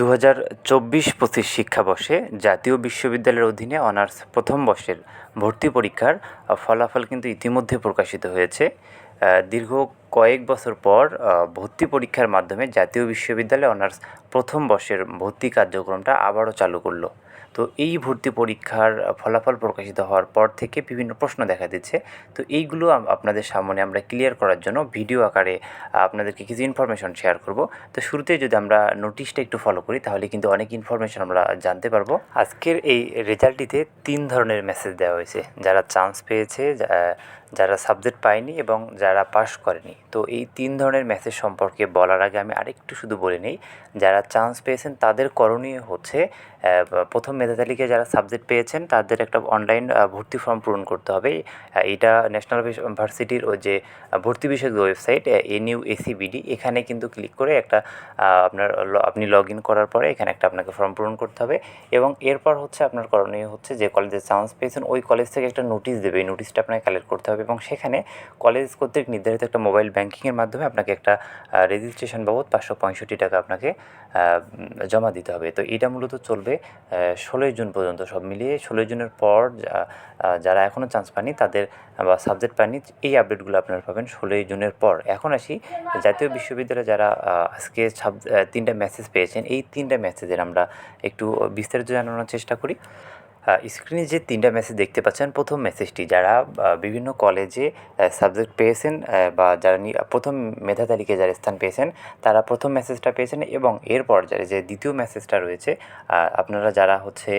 দু হাজার চব্বিশ পঁচিশ শিক্ষাবর্ষে জাতীয় বিশ্ববিদ্যালয়ের অধীনে অনার্স প্রথম বর্ষের ভর্তি পরীক্ষার ফলাফল কিন্তু ইতিমধ্যে প্রকাশিত হয়েছে। দীর্ঘ কয়েক বছর পর ভর্তি পরীক্ষার মাধ্যমে জাতীয় বিশ্ববিদ্যালয়ে অনার্স প্রথম বর্ষের ভর্তি কার্যক্রমটা আবারও চালু করল। তো এই ভর্তি পরীক্ষার ফলাফল প্রকাশিত হওয়ার পর থেকে বিভিন্ন প্রশ্ন দেখা দিচ্ছে। তো এইগুলো আপনাদের সামনে আমরা ক্লিয়ার করার জন্য ভিডিও আকারে আপনাদেরকে কিছু ইনফরমেশন শেয়ার করব। তো শুরুতে যদি আমরা নোটিশটা একটু ফলো করি, তাহলে কিন্তু অনেক ইনফরমেশন আমরা জানতে পারব। আজকের এই রেজাল্টটিতে তিন ধরনের মেসেজ দেওয়া হয়েছে। যারা চান্স পেয়েছে যারা সাবজেক্ট পায়নি এবং যারা পাশ করেনি। তো এই তিন ধরনের মেসেজ সম্পর্কে বলার আগে আমি আরেকটু শুধু বলে নিই, যারা চান্স পেয়েছেন তাদের করণীয় হচ্ছে প্রথম মেধা তালিকায় যারা সাবজেক্ট পেয়েছেন তাদের একটা অনলাইন ভর্তি ফর্ম পূরণ করতে হবে। এটা ন্যাশনাল ইউনিভার্সিটির ওই যে ভর্তি বিষয়ক ওয়েবসাইট এন ইউ এসিবিডি এখানে কিন্তু ক্লিক করে একটা আপনার আপনি লগ ইন করার পরে এখানে একটা আপনাকে ফর্ম পূরণ করতে হবে এবং এরপর হচ্ছে আপনার করণীয় হচ্ছে যে কলেজে চান্স পেয়েছেন, ওই কলেজ থেকে একটা নোটিশ দেবে, এই নোটিশটা আপনাকে কালেক্ট করতে হবে। এবং সেখানে কলেজ কর্তৃক নির্ধারিত একটা মোবাইল ব্যাংকিংয়ের মাধ্যমে আপনাকে একটা রেজিস্ট্রেশন বাবদ পাঁচশো পঁয়ষট্টি টাকা আপনাকে জমা দিতে হবে। তো এটা মূলত চলবে ষোলোই জুন পর্যন্ত সব মিলিয়ে। ষোলোই জুনের পর যারা এখনও চান্স পাননি তাদের বা সাবজেক্ট পাননি, এই আপডেটগুলো আপনারা পাবেন ষোলোই জুনের পর। এখন আসি, জাতীয় বিশ্ববিদ্যালয়ে যারা আজকে তিনটা মেসেজ পেয়েছেন, এই তিনটা মেসেজের আমরা একটু বিস্তারিত জানানোর চেষ্টা করি। স্ক্রিনে যে তিনটা মেসেজ দেখতে পাচ্ছেন, প্রথম মেসেজটি যারা বিভিন্ন কলেজে সাবজেক্ট পেয়েছেন বা যারা প্রথম মেধা তালিকায় যারা স্থান পেয়েছেন, তারা প্রথম মেসেজটা পেয়েছেন এবং এরপর যারা যে দ্বিতীয় মেসেজটা রয়েছে আপনারা যারা হচ্ছে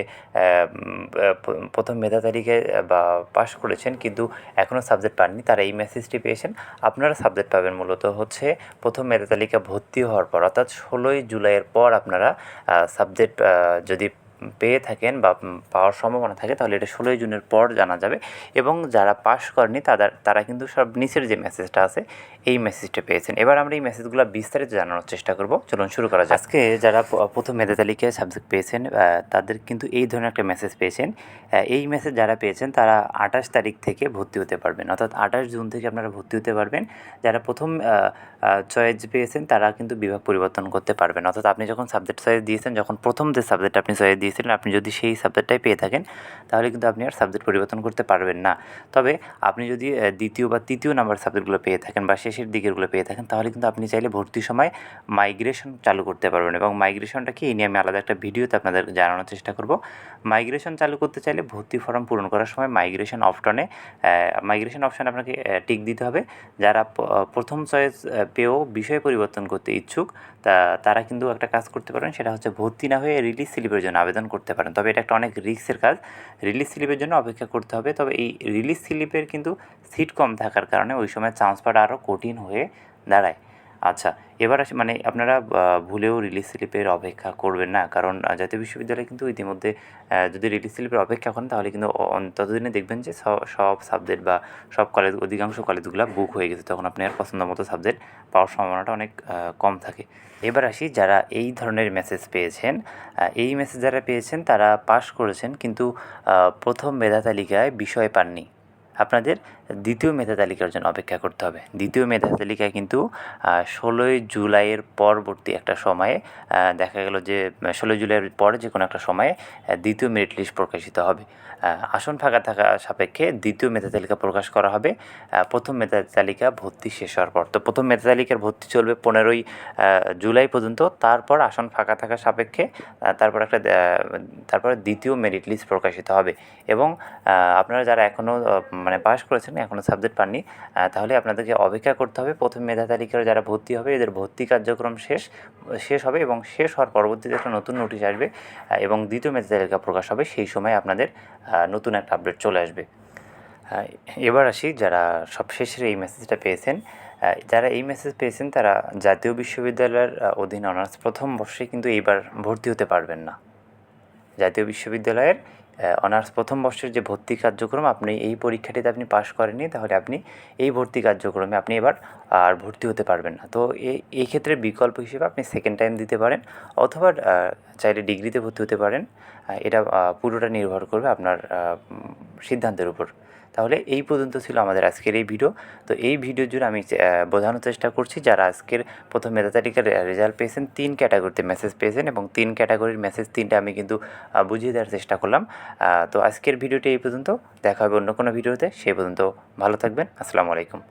প্রথম মেধা তালিকায় বা পাশ করেছেন কিন্তু এখনও সাবজেক্ট পাননি, তারা এই মেসেজটি পেয়েছেন। আপনারা সাবজেক্ট পাবেন মূলত হচ্ছে প্রথম মেধা তালিকা ভর্তি হওয়ার পর, অর্থাৎ ষোলোই জুলাইয়ের পর আপনারা সাবজেক্ট যদি পেয়ে থাকেন বা পাওয়ার সম্ভাবনা থাকে, তাহলে এটা ষোলোই জুনের পর জানা যাবে। এবং যারা পাশ করেনি তাদের, তারা কিন্তু সব নিচের যে মেসেজটা আছে, এই মেসেজটা পেয়েছেন। এবার আমরা এই মেসেজগুলো বিস্তারিত জানানোর চেষ্টা করব। চলুন শুরু করা যাক। আজকে যারা প্রথম মেধা তালিকায় সাবজেক্ট পেয়েছেন তাদের কিন্তু এই ধরনের একটা মেসেজ পেয়েছেন। এই মেসেজ যারা পেয়েছেন, তারা আঠাশ তারিখ থেকে ভর্তি হতে পারবেন। অর্থাৎ আঠাশ জুন থেকে আপনারা ভর্তি হতে পারবেন। যারা প্রথম চয়েস পেয়েছেন, তারা কিন্তু বিভাগ পরিবর্তন করতে পারবেন অর্থাৎ আপনি যখন সাবজেক্ট চয়েস দিয়েছেন, যখন প্রথম যে সাবজেক্ট আপনি চয়েস দিয়েছিলেন, আপনি যদি সেই সাবজেক্টটাই পেয়ে থাকেন, তাহলে কিন্তু আপনি আর সাবজেক্ট পরিবর্তন করতে পারবেন না। তবে আপনি যদি দ্বিতীয় বা তৃতীয় নাম্বার সাবজেক্টগুলো পেয়ে থাকেন বা শেষের দিকেরগুলো পেয়ে থাকেন, তাহলে কিন্তু আপনি চাইলে ভর্তির সময় মাইগ্রেশন চালু করতে পারবেন এবং মাইগ্রেশনটা কি, এই নিয়ে আমি আলাদা একটা ভিডিওতে আপনাদের জানানোর চেষ্টা করব। মাইগ্রেশন চালু করতে চাইলে ভর্তি ফর্ম পূরণ করার সময় মাইগ্রেশন অপশনে মাইগ্রেশন অপশন আপনাকে টিক দিতে হবে। যারা প্রথম চয়েস পেয়েও বিষয় পরিবর্তন করতে ইচ্ছুক, তা তারা কিন্তু একটা কাজ করতে পারেন, সেটা হচ্ছে ভর্তি না হয়ে রিলিজ স্লিপের জন্য আবেদন করতে পারেন। তবে এটা একটা অনেক রিস্কের কাজ। রিলিজ স্লিপের জন্য অপেক্ষা করতে হবে, তবে এই রিলিজ স্লিপের কিন্তু সিট কম থাকার কারণে ওই সময় চান্স পাওয়াটা আরও কঠিন হয়ে দাঁড়ায়। আচ্ছা এবার আসি মানে আপনারা ভুলেও রিলিজ স্লিপের অপেক্ষা করবেন না। কারণ জাতীয় বিশ্ববিদ্যালয় কিন্তু ইতিমধ্যে যদি রিলিজ স্লিপের অপেক্ষা করেন, তাহলে কিন্তু ততদিনে দেখবেন যে সব সাবজেক্ট বা সব কলেজ অধিকাংশ কলেজগুলো বুক হয়ে গেছে। তখন আপনার পছন্দ মতো সাবজেক্ট পাওয়ার সম্ভাবনাটা অনেক কম থাকে। এবার আসি, যারা এই ধরনের মেসেজ পেয়েছেন এই মেসেজ যারা পেয়েছেন, তারা পাশ করেছেন, কিন্তু প্রথম মেধা তালিকায় বিষয় পাননি। আপনাদের দ্বিতীয় মেধা তালিকার জন্য অপেক্ষা করতে হবে। দ্বিতীয় মেধা তালিকায় কিন্তু ষোলোই জুলাইয়ের পরবর্তী একটা সময়ে দেখা গেল যে ষোলোই জুলাইয়ের পরে যে কোনো একটা সময়ে দ্বিতীয় মেরিট লিস্ট প্রকাশিত হবে। আসন ফাঁকা থাকা সাপেক্ষে দ্বিতীয় মেধা তালিকা প্রকাশ করা হবে। প্রথম মেধা তালিকা ভর্তি শেষ হওয়ার পর। তো প্রথম মেধা তালিকার ভর্তি চলবে পনেরোই জুলাই পর্যন্ত। তারপর আসন ফাঁকা থাকা সাপেক্ষে তারপর একটা তারপরে দ্বিতীয় মেরিট লিস্ট প্রকাশিত হবে। এবং আপনারা যারা এখনও মানে পাস করেছেন এখনও সাবজেক্ট পাননি তাহলে আপনাদেরকে অপেক্ষা করতে হবে। প্রথম মেধা তালিকার যারা ভর্তি হবে, এদের ভর্তি কার্যক্রম শেষ শেষ হবে এবং শেষ হওয়ার পরবর্তীতে একটা নতুন নোটিশ আসবে এবং দ্বিতীয় মেধা তালিকা প্রকাশ হবে, সেই সময় আপনাদের নতুন একটা আপডেট চলে আসবে। এবার আসি যারা সবশেষের এই মেসেজটা পেয়েছেন যারা এই মেসেজ পেয়েছেন, তারা জাতীয় বিশ্ববিদ্যালয়ের অধীনে অনার্স প্রথম বর্ষে কিন্তু এইবার ভর্তি হতে পারবেন না। জাতীয় বিশ্ববিদ্যালয়ের অনার্স প্রথম বর্ষের যে ভর্তি কার্যক্রম, আপনি এই পরীক্ষাটিতে আপনি পাশ করেননি, তাহলে আপনি এই ভর্তি কার্যক্রমে আপনি এবার আর ভর্তি হতে পারবেন না। তো এই ক্ষেত্রে বিকল্প হিসেবে আপনি সেকেন্ড টাইম দিতে পারেন, অথবা চাইলে ডিগ্রিতে ভর্তি হতে পারেন। এটা পুরোটা নির্ভর করবে আপনার সিদ্ধান্তের উপর। তাহলে এই পর্যন্ত ছিল আমাদের আজকের এই ভিডিও তো এই ভিডিও জুড়ে আমি বোঝানোর চেষ্টা করছি যারা আজকের প্রথম মেধা তালিকার রেজাল্ট পেয়েছেন, তিন ক্যাটাগরিতে মেসেজ পেয়েছেন এবং তিন ক্যাটাগরির মেসেজ তিনটা আমি কিন্তু বুঝিয়ে দেওয়ার চেষ্টা করলাম। তো আজকের ভিডিওটি এই পর্যন্ত। দেখা হবে অন্য কোনো ভিডিওতে সেই পর্যন্ত ভালো থাকবেন। আসসালামু আলাইকুম।